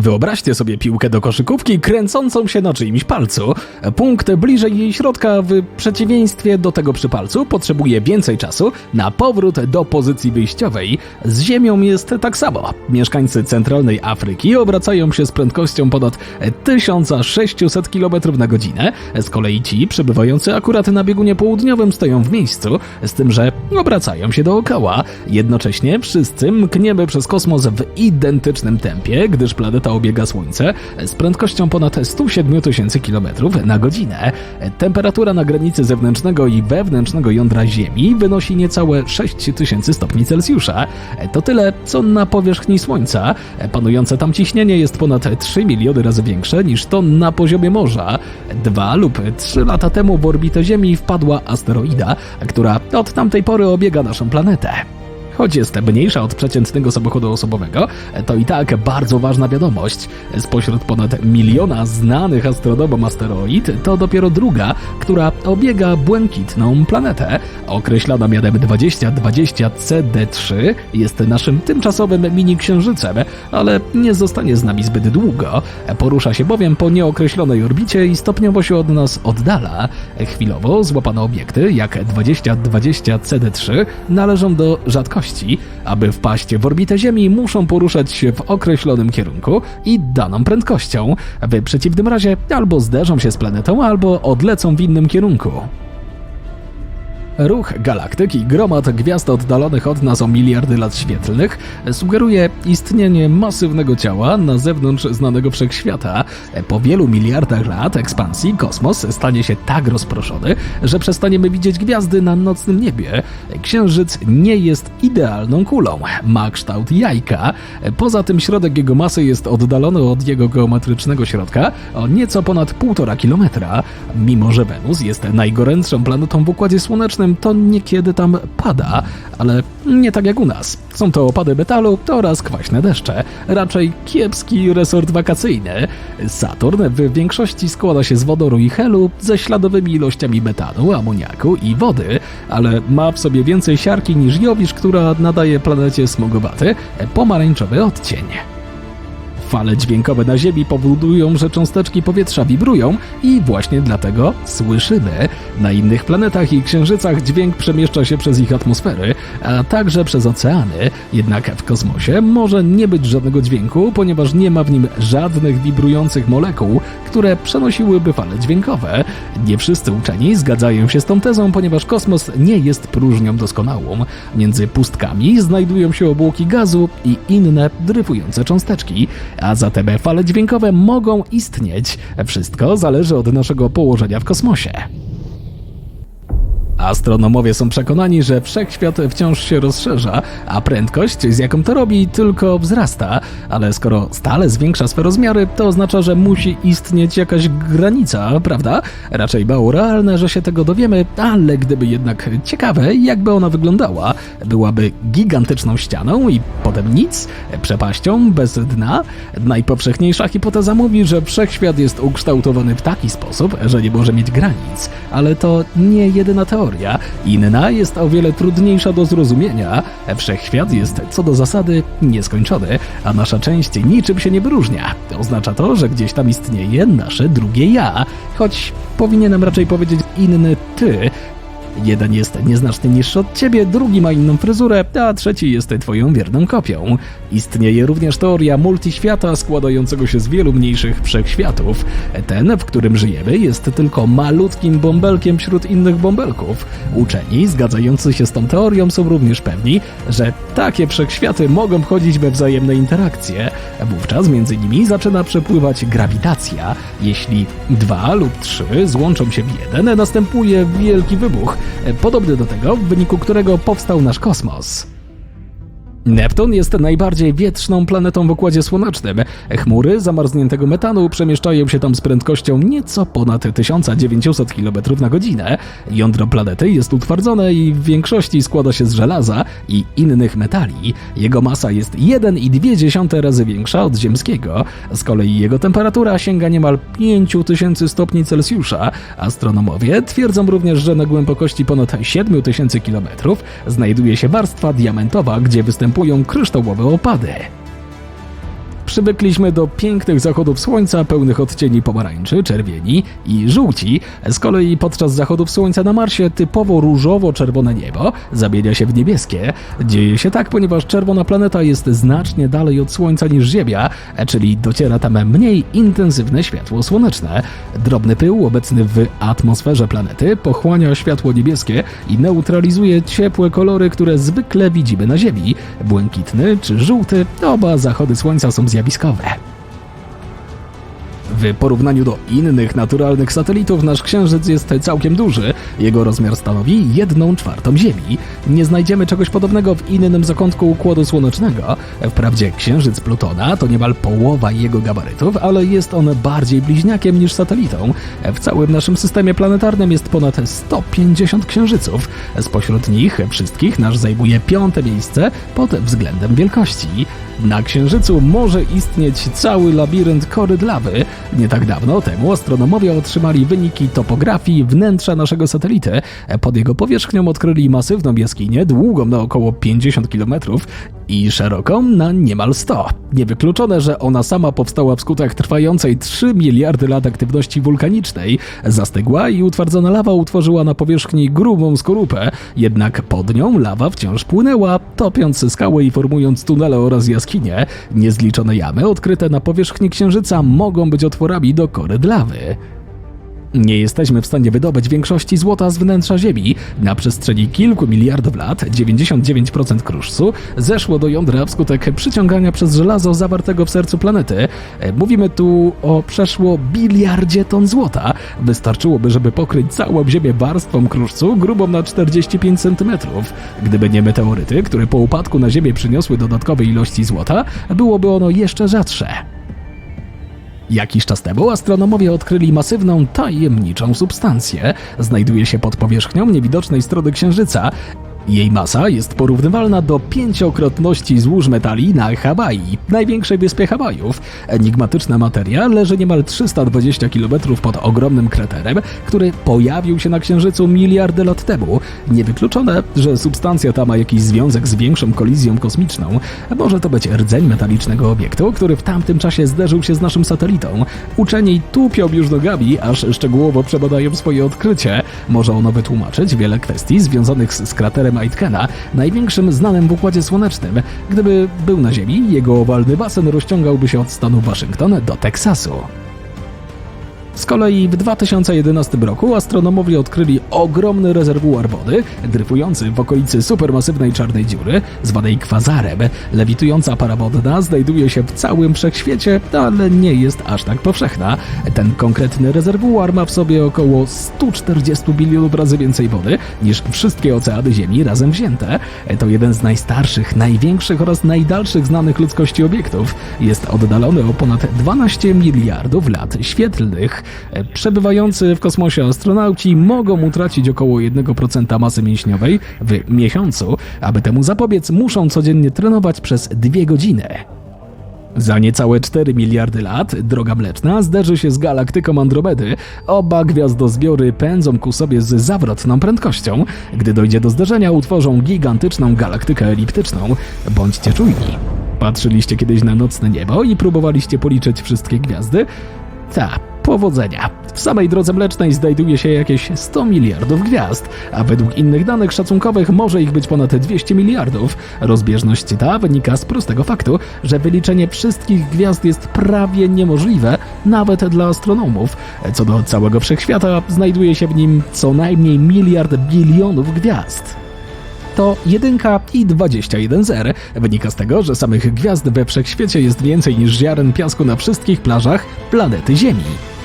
Wyobraźcie sobie piłkę do koszykówki kręcącą się na czyimś palcu. Punkt bliżej jej środka w przeciwieństwie do tego przy palcu potrzebuje więcej czasu na powrót do pozycji wyjściowej. Z Ziemią jest tak samo. Mieszkańcy centralnej Afryki obracają się z prędkością ponad 1600 km na godzinę. Z kolei ci przebywający akurat na biegunie południowym stoją w miejscu, z tym, że obracają się dookoła. Jednocześnie wszyscy mkniemy przez kosmos w identycznym tempie, gdyż planeta obiega Słońce z prędkością ponad 107 tysięcy km na godzinę. Temperatura na granicy zewnętrznego i wewnętrznego jądra Ziemi wynosi niecałe 6000 stopni Celsjusza. To tyle, co na powierzchni Słońca. Panujące tam ciśnienie jest ponad 3 miliony razy większe niż to na poziomie morza. Dwa lub trzy lata temu w orbitę Ziemi wpadła asteroida, która od tamtej pory obiega naszą planetę. Choć jest mniejsza od przeciętnego samochodu osobowego, to i tak bardzo ważna wiadomość. Spośród ponad miliona znanych astronomom asteroid, to dopiero druga, która obiega błękitną planetę. Określana mianem 2020 CD3 jest naszym tymczasowym mini-księżycem, ale nie zostanie z nami zbyt długo. Porusza się bowiem po nieokreślonej orbicie i stopniowo się od nas oddala. Chwilowo złapane obiekty, jak 2020 CD3, należą do rzadkości. Aby wpaść w orbitę Ziemi, muszą poruszać się w określonym kierunku i daną prędkością. W przeciwnym razie albo zderzą się z planetą, albo odlecą w innym kierunku. Ruch galaktyk i gromad gwiazd oddalonych od nas o miliardy lat świetlnych sugeruje istnienie masywnego ciała na zewnątrz znanego wszechświata. Po wielu miliardach lat ekspansji kosmos stanie się tak rozproszony, że przestaniemy widzieć gwiazdy na nocnym niebie. Księżyc nie jest idealną kulą, ma kształt jajka. Poza tym środek jego masy jest oddalony od jego geometrycznego środka o nieco ponad 1,5 kilometra. Mimo, że Wenus jest najgorętszą planetą w Układzie Słonecznym, to niekiedy tam pada, ale nie tak jak u nas. Są to opady metalu oraz kwaśne deszcze. Raczej kiepski resort wakacyjny. Saturn w większości składa się z wodoru i helu ze śladowymi ilościami metanu, amoniaku i wody, ale ma w sobie więcej siarki niż Jowisz, która nadaje planecie smogowaty pomarańczowy odcień. Fale dźwiękowe na Ziemi powodują, że cząsteczki powietrza wibrują i właśnie dlatego słyszymy. Na innych planetach i księżycach dźwięk przemieszcza się przez ich atmosfery, a także przez oceany. Jednak w kosmosie może nie być żadnego dźwięku, ponieważ nie ma w nim żadnych wibrujących molekuł, które przenosiłyby fale dźwiękowe. Nie wszyscy uczeni zgadzają się z tą tezą, ponieważ kosmos nie jest próżnią doskonałą. Między pustkami znajdują się obłoki gazu i inne dryfujące cząsteczki a zatem fale dźwiękowe mogą istnieć. Wszystko zależy od naszego położenia w kosmosie. Astronomowie są przekonani, że wszechświat wciąż się rozszerza, a prędkość, z jaką to robi, tylko wzrasta. Ale skoro stale zwiększa swe rozmiary, to oznacza, że musi istnieć jakaś granica, prawda? Raczej mało realne, że się tego dowiemy, ale gdyby jednak ciekawe, jakby ona wyglądała, byłaby gigantyczną ścianą i potem nic, przepaścią bez dna. Najpowszechniejsza hipoteza mówi, że wszechświat jest ukształtowany w taki sposób, że nie może mieć granic, ale to nie jedyna teoria. Inna jest o wiele trudniejsza do zrozumienia. Wszechświat jest co do zasady nieskończony, a nasza część niczym się nie wyróżnia. Oznacza to, że gdzieś tam istnieje nasze drugie ja, choć powinienem raczej powiedzieć inny ty. Jeden jest nieznacznie niższy od ciebie, drugi ma inną fryzurę, a trzeci jest twoją wierną kopią. Istnieje również teoria multiświata składającego się z wielu mniejszych wszechświatów. Ten, w którym żyjemy, jest tylko malutkim bąbelkiem wśród innych bąbelków. Uczeni zgadzający się z tą teorią są również pewni, że takie wszechświaty mogą wchodzić we wzajemne interakcje. Wówczas między nimi zaczyna przepływać grawitacja. Jeśli dwa lub trzy złączą się w jeden, następuje wielki wybuch, podobny do tego, w wyniku którego powstał nasz kosmos. Neptun jest najbardziej wietrzną planetą w Układzie Słonecznym. Chmury zamarzniętego metanu przemieszczają się tam z prędkością nieco ponad 1900 km na godzinę. Jądro planety jest utwardzone i w większości składa się z żelaza i innych metali. Jego masa jest 1,2 razy większa od ziemskiego. Z kolei jego temperatura sięga niemal 5000 stopni Celsjusza. Astronomowie twierdzą również, że na głębokości ponad 7000 km znajduje się warstwa diamentowa, gdzie kryształowe opady. Przywykliśmy do pięknych zachodów słońca pełnych odcieni pomarańczy, czerwieni i żółci. Z kolei podczas zachodów słońca na Marsie typowo różowo-czerwone niebo zamienia się w niebieskie. Dzieje się tak, ponieważ czerwona planeta jest znacznie dalej od Słońca niż Ziemia, czyli dociera tam mniej intensywne światło słoneczne. Drobny pył obecny w atmosferze planety pochłania światło niebieskie i neutralizuje ciepłe kolory, które zwykle widzimy na Ziemi. Błękitny czy żółty, oba zachody słońca są zjawiskowe. W porównaniu do innych naturalnych satelitów nasz Księżyc jest całkiem duży. Jego rozmiar stanowi 1 czwartą Ziemi. Nie znajdziemy czegoś podobnego w innym zakątku Układu Słonecznego. Wprawdzie Księżyc Plutona to niemal połowa jego gabarytów, ale jest on bardziej bliźniakiem niż satelitą. W całym naszym systemie planetarnym jest ponad 150 księżyców. Spośród nich wszystkich nasz zajmuje piąte miejsce pod względem wielkości. Na Księżycu może istnieć cały labirynt koryt lawy. Nie tak dawno temu astronomowie otrzymali wyniki topografii wnętrza naszego satelity. Pod jego powierzchnią odkryli masywną jaskinię długą na około 50 km i szeroką na niemal 100. Niewykluczone, że ona sama powstała wskutek trwającej 3 miliardy lat aktywności wulkanicznej. Zastygła i utwardzona lawa utworzyła na powierzchni grubą skorupę, jednak pod nią lawa wciąż płynęła, topiąc skały i formując tunele oraz jaskinie. Niezliczone jamy odkryte na powierzchni Księżyca mogą być otworami do koryt lawy. Nie jesteśmy w stanie wydobyć większości złota z wnętrza Ziemi. Na przestrzeni kilku miliardów lat 99% kruszcu zeszło do jądra wskutek przyciągania przez żelazo zawartego w sercu planety. E, Mówimy tu o przeszło biliardzie ton złota. Wystarczyłoby, żeby pokryć całą Ziemię warstwą kruszcu grubą na 45 cm. Gdyby nie meteoryty, które po upadku na Ziemię przyniosły dodatkowe ilości złota, byłoby ono jeszcze rzadsze. Jakiś czas temu astronomowie odkryli masywną, tajemniczą substancję. Znajduje się pod powierzchnią niewidocznej strony Księżyca. Jej masa jest porównywalna do pięciokrotności złóż metali na Hawaii, największej wyspie Hawajów. Enigmatyczna materia leży niemal 320 km pod ogromnym kraterem, który pojawił się na Księżycu miliardy lat temu. Niewykluczone, że substancja ta ma jakiś związek z większą kolizją kosmiczną. Może to być rdzeń metalicznego obiektu, który w tamtym czasie zderzył się z naszym satelitą. Uczeni tupią już nogami, aż szczegółowo przebadają swoje odkrycie. Może ono wytłumaczyć wiele kwestii związanych z, kraterem Aitkena, największym znanym w Układzie Słonecznym. Gdyby był na Ziemi, jego owalny basen rozciągałby się od stanu Waszyngton do Teksasu. Z kolei w 2011 roku astronomowie odkryli ogromny rezerwuar wody, dryfujący w okolicy supermasywnej czarnej dziury, zwanej kwazarem. Lewitująca para wodna znajduje się w całym wszechświecie, ale nie jest aż tak powszechna. Ten konkretny rezerwuar ma w sobie około 140 bilionów razy więcej wody niż wszystkie oceany Ziemi razem wzięte. To jeden z najstarszych, największych oraz najdalszych znanych ludzkości obiektów. Jest oddalony o ponad 12 miliardów lat świetlnych. Przebywający w kosmosie astronauci mogą utracić około 1% masy mięśniowej w miesiącu. Aby temu zapobiec, muszą codziennie trenować przez dwie godziny. Za niecałe 4 miliardy lat droga mleczna zderzy się z galaktyką Andromedy. Oba gwiazdozbiory pędzą ku sobie z zawrotną prędkością. Gdy dojdzie do zderzenia, utworzą gigantyczną galaktykę eliptyczną. Bądźcie czujni. Patrzyliście kiedyś na nocne niebo i próbowaliście policzyć wszystkie gwiazdy? Ta, powodzenia. W samej drodze mlecznej znajduje się jakieś 100 miliardów gwiazd, a według innych danych szacunkowych może ich być ponad 200 miliardów. Rozbieżność ta wynika z prostego faktu, że wyliczenie wszystkich gwiazd jest prawie niemożliwe, nawet dla astronomów. Co do całego wszechświata, znajduje się w nim co najmniej miliard bilionów gwiazd to 1 i 21 zer. Wynika z tego, że samych gwiazd we wszechświecie jest więcej niż ziaren piasku na wszystkich plażach planety Ziemi.